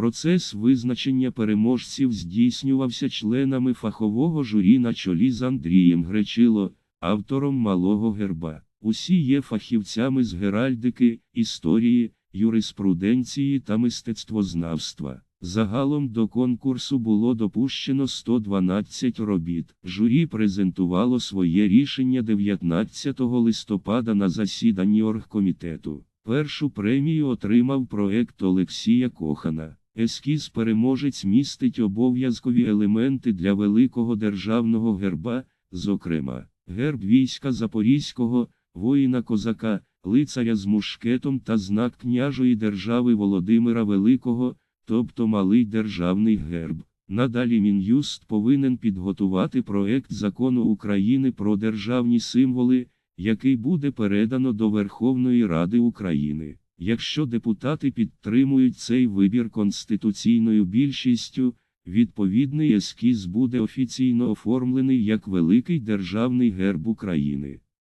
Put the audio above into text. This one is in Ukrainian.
Процес визначення переможців здійснювався членами фахового журі на чолі з Андрієм Гречило, автором малого герба. Усі є фахівцями з геральдики, історії, юриспруденції та мистецтвознавства. Загалом до конкурсу було допущено 112 робіт. Журі презентувало своє рішення 19 листопада на засіданні оргкомітету. Першу премію отримав проект Олексія Кохана. Ескіз переможець містить обов'язкові елементи для великого державного герба, зокрема, герб війська Запорізького, воїна козака, лицаря з мушкетом та знак княжої держави Володимира Великого, тобто малий державний герб. Надалі Мін'юст повинен підготувати проект закону України про державні символи, який буде передано до Верховної Ради України. Якщо депутати підтримують цей вибір конституційною більшістю, відповідний ескіз буде офіційно оформлений як Великий Державний герб України.